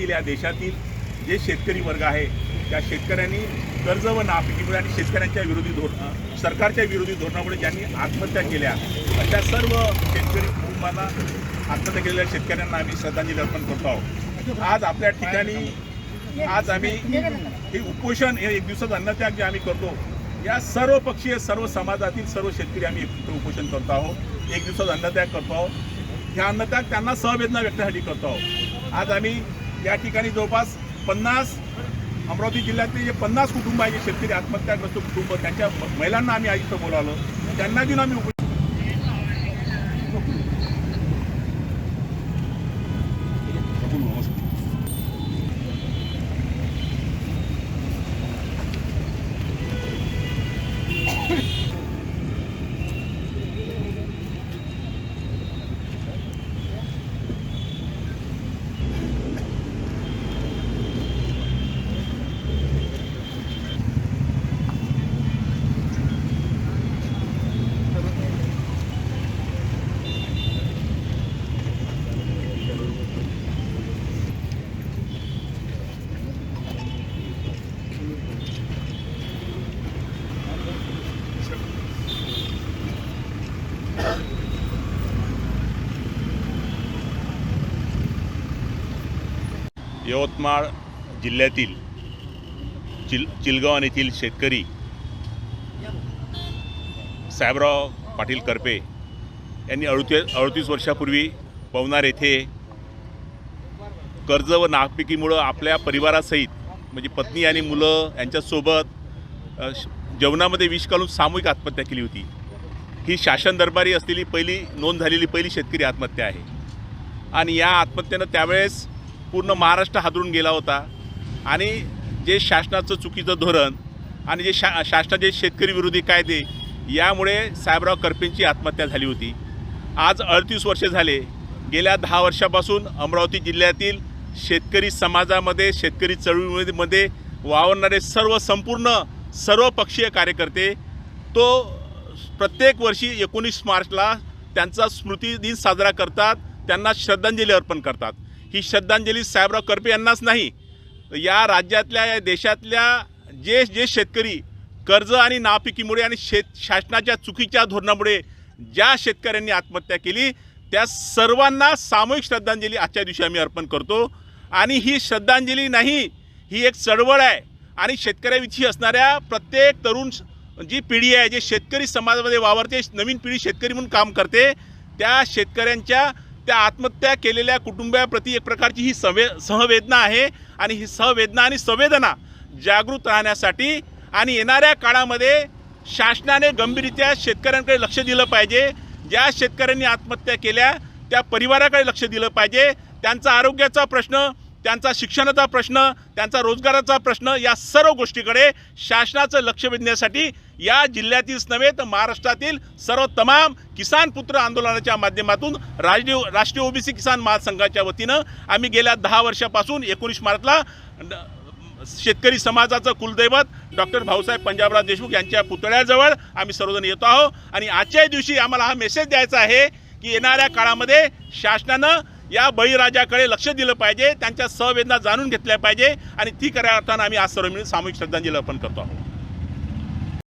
या देशातील जे शेतकरी वर्ग आहे त्या शेतकऱ्यांनी कर्ज व नापिकीमुळे आणि शेतकऱ्यांच्या विरोधी धोरण सरकारच्या विरोधी धोरणामुळे ज्यांनी आत्महत्या केल्या अशा सर्व शेतकरी कुटुंबांना आत्महत्या केलेल्या शेतकऱ्यांना आम्ही श्रद्धांजली अर्पण करतो आहोत. आज आपल्या ठिकाणी आज आम्ही हे उपोषण हे एक दिवसाचा अन्नत्याग जे आम्ही करतो या सर्व पक्षीय सर्व समाजातील सर्व शेतकरी आम्ही इथं उपोषण करतो आहोत. एक दिवसाचा अन्नत्याग करतो आहोत. ह्या अन्नत्याग त्यांना सहवेदना व्यक्तासाठी करतो आहोत. आज आम्ही या ठिकाणी जवळपास पन्नास अमरावती जिल्ह्यातले जे पन्नास कुटुंब आहे जे शेतकरी आत्महत्याग्रस्त कुटुंब त्यांच्या महिलांना आम्ही आयुक्त इथं बोलावलं. त्यांना देऊन आम्ही उपोषण यवतमाळ जिल्ह्यातील चिल चिलगाव येथील शेतकरी साहेबराव पाटील करपे यांनी अडुती अडतीस वर्षापूर्वी पवनार येथे कर्ज व नागपिकीमुळं आपल्या परिवारासहित म्हणजे पत्नी आणि मुलं यांच्यासोबत श- जेवणामध्ये विष घालून सामूहिक आत्महत्या केली होती. ही शासन दरबारी असलेली पहिली नोंद झालेली पहिली शेतकरी आत्महत्या आहे. आणि या आत्महत्येनं त्यावेळेस पूर्ण महाराष्ट्र हादरून गेला होता. आणि जे शासनाचं चुकीचं धोरण आणि जे शा शासनाचे शेतकरी विरोधी कायदे यामुळे साहेबराव करपेंची आत्महत्या झाली होती. आज अडतीस वर्षे झाले. गेल्या दहा वर्षापासून अमरावती जिल्ह्यातील शेतकरी समाजामध्ये शेतकरी चळवळीमध्ये वावरणारे सर्व संपूर्ण सर्व पक्षीय कार्यकर्ते तो प्रत्येक वर्षी एकोणीस मार्चला त्यांचा स्मृतिदिन साजरा करतात त्यांना श्रद्धांजली अर्पण करतात. ही श्रद्धांजली साहेबराव करपे यांनाच नाही. या राज्यातल्या या देशातल्या जे जे शेतकरी कर्ज आणि नापिकीमुळे आणि शेत शासनाच्या चुकीच्या धोरणामुळे ज्या शेतकऱ्यांनी आत्महत्या केली त्या सर्वांना सामूहिक श्रद्धांजली आजच्या दिवशी आम्ही अर्पण करतो. आणि ही श्रद्धांजली नाही ही एक चळवळ आहे. आणि शेतकऱ्याविषयी असणाऱ्या प्रत्येक तरुण जी पिढी आहे जे शेतकरी समाजामध्ये वावरते नवीन पिढी शेतकरी म्हणून काम करते त्या शेतकऱ्यांच्या त्या आत्महत्या केलेल्या कुटुंबाप्रती एक प्रकारची ही सवे सहवेदना आहे आणि ही सहवेदना आणि संवेदना जागृत राहण्यासाठी आणि येणाऱ्या काळामध्ये शासनाने गंभीररित्या शेतकऱ्यांकडे लक्ष दिलं पाहिजे. ज्या शेतकऱ्यांनी आत्महत्या केल्या त्या परिवाराकडे लक्ष दिलं पाहिजे. त्यांचा आरोग्याचा प्रश्न त्यांचा शिक्षणाचा प्रश्न त्यांचा रोजगाराचा प्रश्न या सर्व गोष्टीकडे शासनाचं लक्ष वेधण्यासाठी या जिल्ह्यातीलच नव्हे तर महाराष्ट्रातील सर्व तमाम किसान पुत्र आंदोलनाच्या माध्यमातून राष्ट्रीय राष्ट्रीय ओबीसी किसान महासंघाच्या वतीनं आम्ही गेल्या दहा वर्षापासून एकोणीस मार्चला शेतकरी समाजाचं कुलदैवत डॉक्टर भाऊसाहेब पंजाबराव देशमुख यांच्या पुतळ्याजवळ आम्ही सर्वजण येतो आहोत. आणि आजच्या दिवशी आम्हाला हा मेसेज द्यायचा आहे की येणाऱ्या काळामध्ये शासनानं या बळीराजाकडे लक्ष दिलं पाहिजे त्यांच्या सहवेदना जाणून घेतल्या पाहिजे आणि ती खऱ्या अर्थानं आम्ही आज सर्व मिळून सामूहिक श्रद्धांजली अर्पण करतो आहोत.